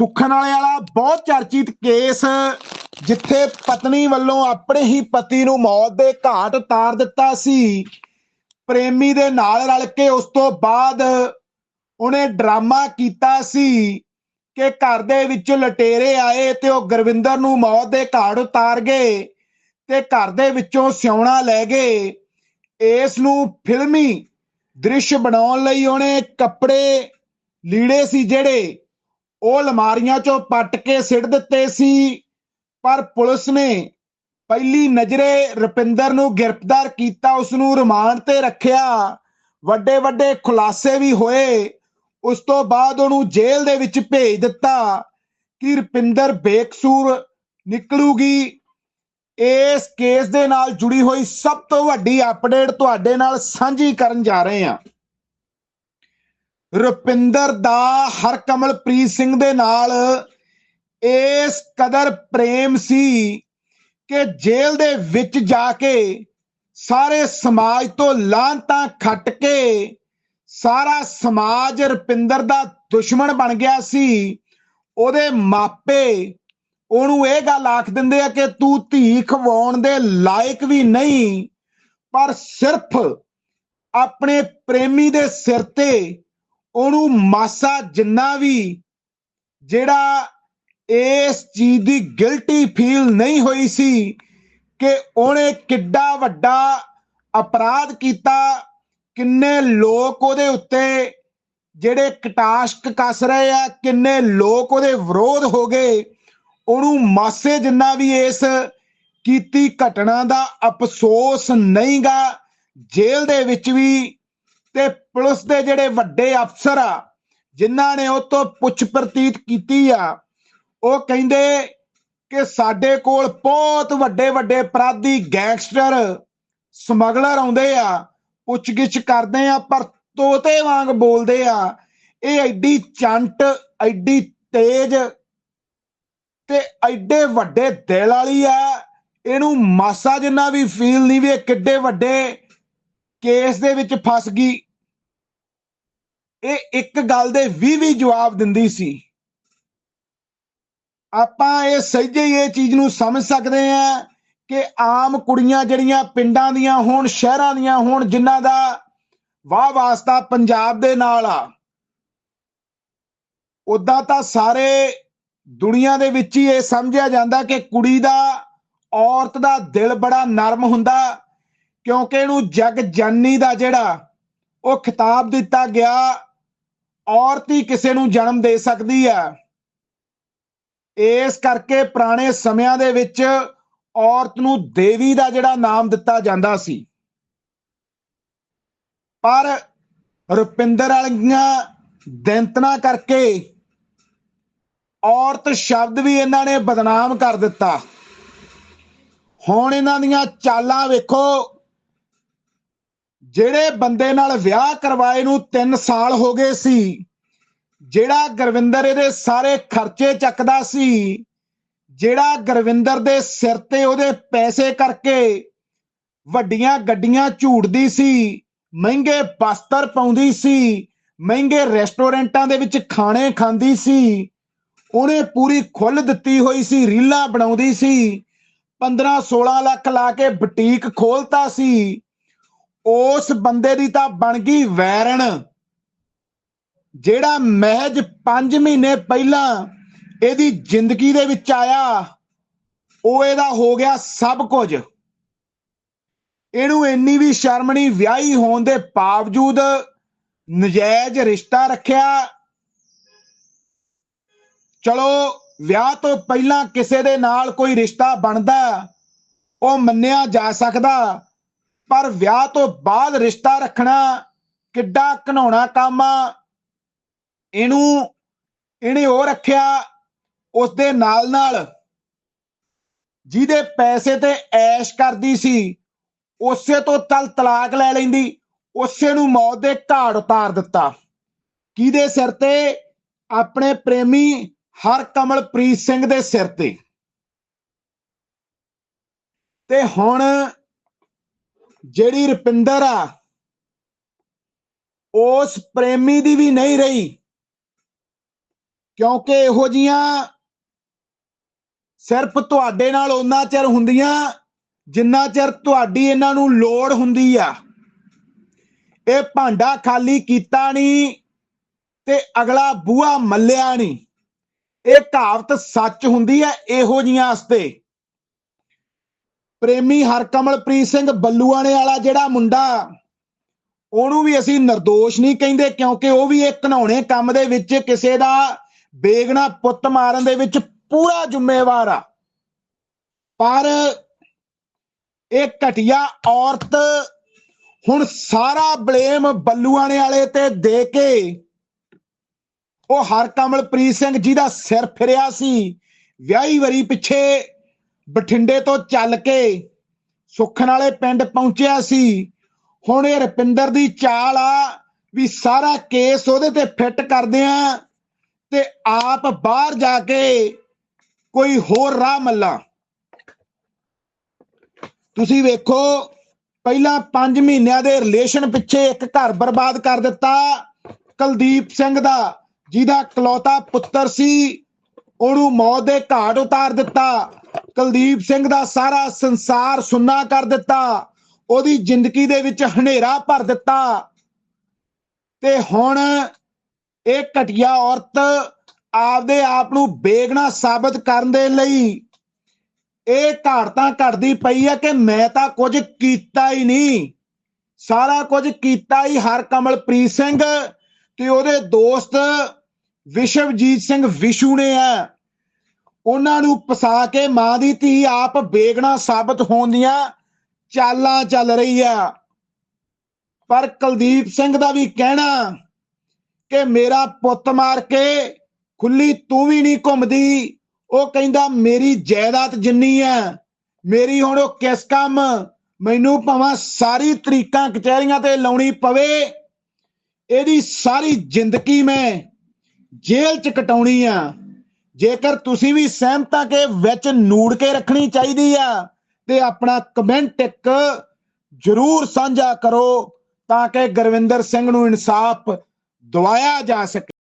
ਸੁਖਣ ਵਾਲੇ ਵਾਲਾ ਬਹੁਤ ਚਰਚਿਤ ਕੇਸ, ਜਿੱਥੇ ਪਤਨੀ ਵੱਲੋਂ ਆਪਣੇ ਹੀ ਪਤੀ ਨੂੰ ਮੌਤ ਦੇ ਘਾਟ ਉਤਾਰ ਦਿੱਤਾ ਸੀ। ਪ੍ਰੇਮੀ ਦੇ ਨਾਲ ਰਲ ਕੇ ਉਸ ਤੋਂ ਬਾਅਦ ਉਹਨੇ ਡਰਾਮਾ ਕੀਤਾ ਸੀ ਕਿ ਘਰ ਦੇ ਵਿੱਚ ਲਟੇਰੇ ਆਏ ਤੇ ਉਹ ਗੁਰਵਿੰਦਰ ਨੂੰ ਮੌਤ ਦੇ ਘਾਟ ਉਤਾਰ ਗਏ ਤੇ ਘਰ ਦੇ ਵਿੱਚੋਂ ਸਿਉਣਾ ਲੈ ਗਏ। ਇਸ ਨੂੰ ਫਿਲਮੀ ਦ੍ਰਿਸ਼ ਬਣਾਉਣ ਲਈ ਉਹਨੇ ਕੱਪੜੇ ਲੀੜੇ ਸੀ ਜਿਹੜੇ ਉਹ ਅਲਮਾਰੀਆਂ ਚੋਂ ਪੱਟ ਕੇ ਸਿੱਟ ਦਿੱਤੇ ਸੀ, ਪਰ ਪੁਲਿਸ ਨੇ ਪਹਿਲੀ ਨਜ਼ਰੇ ਰੁਪਿੰਦਰ ਨੂੰ ਗ੍ਰਿਫਤਾਰ ਕੀਤਾ ਉਸ ਨੂੰ ਰਿਮਾਂਡ ਤੇ ਰੱਖਿਆ। ਵੱਡੇ ਵੱਡੇ ਖੁਲਾਸੇ ਵੀ ਹੋਏ। ਉਸ ਤੋਂ ਬਾਅਦ ਉਹਨੂੰ ਜੇਲ੍ਹ ਦੇ ਵਿੱਚ ਭੇਜ ਦਿੱਤਾ ਕਿ ਰੁਪਿੰਦਰ ਬੇਕਸੂਰ ਨਿਕਲੂਗੀ। ਇਸ ਕੇਸ ਦੇ ਨਾਲ ਜੁੜੀ ਹੋਈ ਸਭ ਤੋਂ ਵੱਡੀ ਅਪਡੇਟ ਤੁਹਾਡੇ ਨਾਲ ਸਾਂਝੀ ਕਰਨ ਜਾ ਰਹੇ ਹਾਂ। ਰੁਪਿੰਦਰ ਦਾ ਹਰਕਮਲਪ੍ਰੀਤ ਸਿੰਘ ਦੇ ਨਾਲ ਇਸ ਕਦਰ ਪ੍ਰੇਮ ਸੀ ਕਿ ਜੇਲ੍ਹ ਦੇ ਵਿੱਚ ਜਾ ਕੇ ਸਾਰੇ ਸਮਾਜ ਤੋਂ ਲਾਂਤਾਂ ਖੱਟ ਕੇ ਸਾਰਾ ਸਮਾਜ ਰੁਪਿੰਦਰ ਦਾ ਦੁਸ਼ਮਣ ਬਣ ਗਿਆ ਸੀ। ਉਹਦੇ ਮਾਪੇ ਉਹਨੂੰ ਇਹ ਗੱਲ ਆਖ ਦਿੰਦੇ ਆ ਕਿ ਤੂੰ ਧੀ ਖਵਾਉਣ ਦੇ ਲਾਇਕ ਵੀ ਨਹੀਂ, ਪਰ ਸਿਰਫ ਆਪਣੇ ਪ੍ਰੇਮੀ ਦੇ ਸਿਰ ਤੇ ਉਹਨੂੰ ਮਾਸਾ ਜਿੰਨਾ ਵੀ ਜਿਹੜਾ ਇਸ ਚੀਜ਼ ਦੀ ਗਿਲਟੀ ਫੀਲ ਨਹੀਂ ਹੋਈ ਸੀ ਕਿ ਉਹਨੇ ਕਿੱਡਾ ਵੱਡਾ ਅਪਰਾਧ ਕੀਤਾ, ਕਿੰਨੇ ਲੋਕ ਉਹਦੇ ਉੱਤੇ ਜਿਹੜੇ ਕਟਾਸ਼ਕ ਕੱਸ ਰਹੇ ਆ, ਕਿੰਨੇ ਲੋਕ ਉਹਦੇ ਵਿਰੋਧ ਹੋ ਗਏ, ਉਹਨੂੰ ਮਾਸੇ ਜਿੰਨਾ ਵੀ ਇਸ ਕੀਤੀ ਘਟਨਾ ਦਾ ਅਫਸੋਸ ਨਹੀਂਗਾ, ਜੇਲ੍ਹ ਦੇ ਵਿੱਚ ਵੀ ਤੇ ਪੁਲਿਸ ਦੇ ਜਿਹੜੇ ਵੱਡੇ ਅਫਸਰ ਆ, ਜਿਨ੍ਹਾਂ ਨੇ ਉਹ ਤੋਂ ਪੁੱਛ ਪ੍ਰਤੀਤ ਕੀਤੀ ਆ, ਉਹ ਕਹਿੰਦੇ ਕਿ ਸਾਡੇ ਕੋਲ ਬਹੁਤ ਵੱਡੇ ਵੱਡੇ ਅਪਰਾਧੀ ਗੈਂਗਸਟਰ, ਸਮਗਲਰ ਆਉਂਦੇ ਆ, ਪੁੱਛਗਿੱਛ ਕਰਦੇ ਆ, ਪਰ ਤੋਤੇ ਵਾਂਗ ਬੋਲਦੇ ਆ। ਇਹ ਐਡੀ ਚੰਟ, ਐਡੀ ਤੇਜ਼ ਤੇ ਐਡੇ ਵੱਡੇ ਦਿਲ ਵਾਲੀ ਆ। ਇਹਨੂੰ ਮਾਸਾ ਜਿੰਨਾ ਵੀ ਫੀਲ ਨਹੀਂ ਵੀ ਇਹ ਕਿੱਡੇ ਵੱਡੇ ਕੇਸ ਦੇ ਵਿੱਚ ਫਸ ਗਈ। ਇਹ ਇੱਕ ਗੱਲ ਦੇ 20 20 ਜਵਾਬ ਦਿੰਦੀ ਸੀ। ਆਪਾਂ ਇਹ ਸਹੀ ਇਹ ਚੀਜ਼ ਨੂੰ ਸਮਝ ਸਕਦੇ ਆ ਕਿ ਆਮ ਕੁੜੀਆਂ ਜਿਹੜੀਆਂ ਪਿੰਡਾਂ ਦੀਆਂ ਹੋਣ, ਸ਼ਹਿਰਾਂ ਦੀਆਂ ਹੋਣ, ਜਿਨ੍ਹਾਂ ਦਾ ਵਾਹ ਵਾਸਤਾ ਪੰਜਾਬ ਦੇ ਨਾਲ ਆ ਉਦਾਂ ਤਾਂ ਸਾਰੇ ਦੁਨੀਆ ਦੇ ਵਿੱਚ ਹੀ ਇਹ ਸਮਝਿਆ ਜਾਂਦਾ ਕਿ ਕੁੜੀ ਦਾ ਔਰਤ ਦਾ ਦਿਲ ਬੜਾ ਨਰਮ ਹੁੰਦਾ। ਕਿਉਂਕਿ ਇਹਨੂੰ ਜਗ ਜਾਨੀ ਦਾ ਜਿਹੜਾ, ਉਹ ਖਿਤਾਬ ਦਿੱਤਾ ਗਿਆ, ਔਰਤ ਹੀ ਕਿਸੇ ਨੂੰ ਜਨਮ ਦੇ ਸਕਦੀ ਆ ਇਸ ਕਰਕੇ ਪੁਰਾਣੇ ਸਮਿਆਂ ਦੇ ਵਿੱਚ ਔਰਤ ਨੂੰ ਦੇਵੀ ਦਾ ਜਿਹੜਾ ਨਾਮ ਦਿੱਤਾ ਜਾਂਦਾ ਸੀ। ਪਰ ਰੁਪਿੰਦਰ ਵਾਲੀਆਂ ਦੈਂਤਨਾ ਕਰਕੇ ਔਰਤ ਸ਼ਬਦ ਵੀ ਇਹਨਾਂ ਨੇ ਬਦਨਾਮ ਕਰ ਦਿੱਤਾ। ਹੁਣ ਇਹਨਾਂ ਦੀਆਂ ਚਾਲਾਂ ਵੇਖੋ ਜਿਹੜੇ ਬੰਦੇ ਨਾਲ ਵਿਆਹ ਕਰਵਾਏ ਨੂੰ 3 ਸਾਲ ਹੋ ਗਏ ਸੀ, ਜਿਹੜਾ ਗੁਰਵਿੰਦਰ ਇਹਦੇ ਸਾਰੇ ਖਰਚੇ ਚੱਕਦਾ ਸੀ, ਜਿਹੜਾ ਗੁਰਵਿੰਦਰ ਦੇ ਸਿਰ ਤੇ ਉਹਦੇ ਪੈਸੇ ਕਰਕੇ ਵੱਡੀਆਂ ਗੱਡੀਆਂ ਝੂਟਦੀ ਸੀ, ਮਹਿੰਗੇ ਬਸਤਰ ਪਾਉਂਦੀ ਸੀ, ਮਹਿੰਗੇ ਰੈਸਟੋਰੈਂਟਾਂ ਦੇ ਵਿੱਚ ਖਾਣੇ ਖਾਂਦੀ ਸੀ, ਉਹਨੇ ਪੂਰੀ ਖੁੱਲ ਦਿੱਤੀ ਹੋਈ ਸੀ, ਰੀਲਾਂ ਬਣਾਉਂਦੀ ਸੀ 15 16 ਲੱਖ ਲਾ ਕੇ ਬੁਟੀਕ ਖੋਲਤਾ ਸੀ ਉਸ ਬੰਦੇ ਦੀ ਤਾਂ ਬਣ ਗਈ ਵੈਰਣ। ਜਿਹੜਾ ਮਹਿਜ 5 ਮਹੀਨੇ ਪਹਿਲਾਂ ਇਹਦੀ ਜ਼ਿੰਦਗੀ ਦੇ ਵਿੱਚ ਆਇਆ, ਉਹ ਇਹਦਾ ਹੋ ਗਿਆ ਸਭ ਕੁਝ। ਇਹਨੂੰ ਇੰਨੀ ਵੀ ਸ਼ਰਮ ਨਹੀਂ, ਵਿਆਹੀ ਹੋਣ ਦੇ ਬਾਵਜੂਦ ਨਜਾਇਜ਼ ਰਿਸ਼ਤਾ ਰੱਖਿਆ। ਚਲੋ, ਵਿਆਹ ਤੋਂ ਪਹਿਲਾਂ ਕਿਸੇ ਦੇ ਨਾਲ ਕੋਈ ਰਿਸ਼ਤਾ ਬਣਦਾ, ਉਹ ਮੰਨਿਆ ਜਾ ਸਕਦਾ। ਪਰ ਵਿਆਹ ਤੋਂ ਬਾਅਦ ਰਿਸ਼ਤਾ ਰੱਖਣਾ, ਕਿੱਡਾ ਘਨਾਉਣਾ ਕੰਮ ਆ। ਇਹਨੂੰ, ਇਹਨੇ ਉਹ ਰੱਖਿਆ ਉਸ ਦੇ ਨਾਲ ਨਾਲ ਜਿਹਦੇ ਪੈਸੇ ਤੇ ਐਸ਼ ਕਰਦੀ ਸੀ, ਉਸੇ ਤੋਂ ਤਲ ਤਲਾਕ ਲੈ ਲੈਂਦੀ, ਉਸੇ ਨੂੰ ਮੌਤ ਦੇ ਘਾੜ ਉਤਾਰ ਦਿੱਤਾ। ਕਿਹਦੇ ਸਿਰ ਤੇ? ਆਪਣੇ ਪ੍ਰੇਮੀ ਹਰ ਕਮਲਪ੍ਰੀਤ ਸਿੰਘ ਦੇ ਸਿਰ ਤੇ। ਤੇ ਹੁਣ ਜਿਹੜੀ ਰੁਪਿੰਦਰ ਆ, ਉਸ ਪ੍ਰੇਮੀ ਦੀ ਵੀ ਨਹੀਂ ਰਹੀ। ਕਿਉਂਕਿ ਇਹੋ ਜੀਆਂ ਸਿਰਫ ਤੁਹਾਡੇ ਨਾਲ ਉਹਨਾਂ ਚਿਰ ਹੁੰਦੀਆਂ ਜਿੰਨਾ ਚਿਰ ਤੁਹਾਡੀ ਇਹਨਾਂ ਨੂੰ ਲੋੜ ਹੁੰਦੀ ਆ। ਇਹ ਭਾਂਡਾ ਖਾਲੀ ਕੀਤਾ ਨਹੀਂ ਤੇ ਅਗਲਾ ਬੂਹਾ ਮੱਲਿਆ ਨਹੀਂ। ਇਹ ਕਹਾਵਤ ਸੱਚ ਹੁੰਦੀ ਹੈ ਇਹੋ ਜੀਆਂ ਵਾਸਤੇ। ਪ੍ਰੇਮੀ ਹਰਕਮਲਪ੍ਰੀਤ ਸਿੰਘ ਬੱਲੂਆਣੇ ਵਾਲਾ ਜਿਹੜਾ ਮੁੰਡਾ, ਉਹਨੂੰ ਵੀ ਅਸੀਂ નિર્ਦੋਸ਼ ਨਹੀਂ ਕਹਿੰਦੇ ਕਿਉਂਕਿ ਉਹ ਵੀ ਇੱਕ ਘਨਾਉਣੇ ਕੰਮ ਦੇ ਵਿੱਚ ਕਿਸੇ ਦਾ ਬੇਗਨਾ ਪੁੱਤ ਮਾਰਨ ਦੇ ਵਿੱਚ ਪੂਰਾ ਜ਼ਿੰਮੇਵਾਰ ਆ। ਪਰ ਇਹ ਘਟਿਆ ਔਰਤ ਹੁਣ ਸਾਰਾ ਬਲੇਮ ਬੱਲੂਆਣੇ ਵਾਲੇ ਤੇ ਦੇ ਕੇ ਉਹ ਹਰਕਮਲਪ੍ਰੀਤ ਸਿੰਘ ਜੀ ਦਾ ਸਿਰ ਫਿਰਿਆ ਸੀ, ਵਿਆਹੀ ਵਰੀ ਪਿੱਛੇ ਬਠਿੰਡੇ ਤੋਂ ਚੱਲ ਕੇ ਸੁਖਣ ਵਾਲੇ ਪਿੰਡ ਪਹੁੰਚਿਆ ਸੀ। ਹੁਣ ਇਹ ਰਪਿੰਦਰ ਦੀ ਚਾਲ ਆ ਵੀ ਸਾਰਾ ਕੇਸ ਉਹਦੇ ਤੇ ਫਿੱਟ ਕਰਦੇ ਆ ਤੇ ਆਪ ਬਾਹਰ ਜਾ ਕੇ ਕੋਈ ਹੋਰ ਰਾਹ ਮੱਲਾ। ਤੁਸੀਂ ਵੇਖੋ, ਪਹਿਲਾਂ 5 ਮਹੀਨਿਆਂ ਦੇ ਰਿਲੇਸ਼ਨ ਪਿੱਛੇ ਇੱਕ ਘਰ ਬਰਬਾਦ ਕਰ ਦਿੱਤਾ ਕੁਲਦੀਪ ਸਿੰਘ ਦਾ, ਜਿਹਦਾ ਕਲੌਤਾ ਪੁੱਤਰ ਸੀ। ਉਹਨੂੰ ਮੌਤ ਦੇ ਘਾਟ ਉਤਾਰ ਦਿੱਤਾ। ਕੁਲਦੀਪ ਸਿੰਘ ਦਾ ਸਾਰਾ ਸੰਸਾਰ ਸੁੰਨਾ ਕਰ ਦਿੱਤਾ। ਉਹਦੀ ਜ਼ਿੰਦਗੀ ਦੇ ਵਿੱਚ ਹਨੇਰਾ ਭਰ ਦਿੱਤਾ। ਤੇ ਹੁਣ ਇਹ ਘਟਿਆ ਔਰਤ ਆਪਦੇ ਆਪ ਨੂੰ ਬੇਗਨਾ ਸਾਬਤ ਕਰਨ ਦੇ ਲਈ ਇਹ ਘਾੜਤਾਂ ਘੜਦੀ ਪਈ ਹੈ ਕਿ ਮੈਂ ਤਾਂ ਕੁਝ ਕੀਤਾ ਹੀ ਨਹੀਂ। ਸਾਰਾ ਕੁਝ ਕੀਤਾ ਹੀ ਹਰ ਕਮਲਪ੍ਰੀਤ ਸਿੰਘ ਤੇ ਉਹਦੇ ਦੋਸਤ ਵਿਸ਼ਵਜੀਤ ਸਿੰਘ ਵਿਸ਼ੂ ਨੇ ਆ ਉਹਨਾਂ ਨੂੰ ਪਸਾ ਕੇ ਮਾਂ ਦੀ ਧੀ ਆਪ ਬੇਗਣਾ ਸਾਬਤ ਹੋਣ ਦੀਆਂ ਚਾਲਾਂ ਚੱਲ ਰਹੀ ਆ। ਪਰ ਕੁਲਦੀਪ ਸਿੰਘ ਦਾ ਵੀ ਕਹਿਣਾ ਕਿ ਮੇਰਾ ਪੁੱਤ ਮਾਰ ਕੇ ਖੁੱਲੀ ਤੂੰ ਵੀ ਨਹੀਂ ਘੁੰਮਦੀ। ਉਹ ਕਹਿੰਦਾ, ਮੇਰੀ ਜਾਇਦਾਦ ਜਿੰਨੀ ਆ, ਮੇਰੀ ਹੁਣ ਉਹ ਕਿਸ ਕੰਮ? ਮੈਨੂੰ ਭਾਵੇਂ ਸਾਰੀ ਤਰੀਕਾਂ ਕਚਹਿਰੀਆਂ ਤੇ ਲਾਉਣੀ ਪਵੇ, ਇਹਦੀ ਸਾਰੀ ਜ਼ਿੰਦਗੀ ਮੈਂ ਜੇਲ੍ਹ ਚ ਕਟਾਉਣੀ ਆ। ਜੇਕਰ ਤੁਸੀਂ ਵੀ ਸਹਿਮਤ ਆ ਕਿ ਵਿੱਚ ਨੂੜ ਕੇ ਰੱਖਣੀ ਚਾਹੀਦੀ ਆ, ਤੇ ਆਪਣਾ ਕਮੈਂਟ ਇੱਕ ਜਰੂਰ ਸਾਂਝਾ ਕਰੋ ਤਾਂ ਕਿ ਗੁਰਵਿੰਦਰ ਸਿੰਘ ਨੂੰ ਇਨਸਾਫ ਦਵਾਇਆ ਜਾ ਸਕੇ।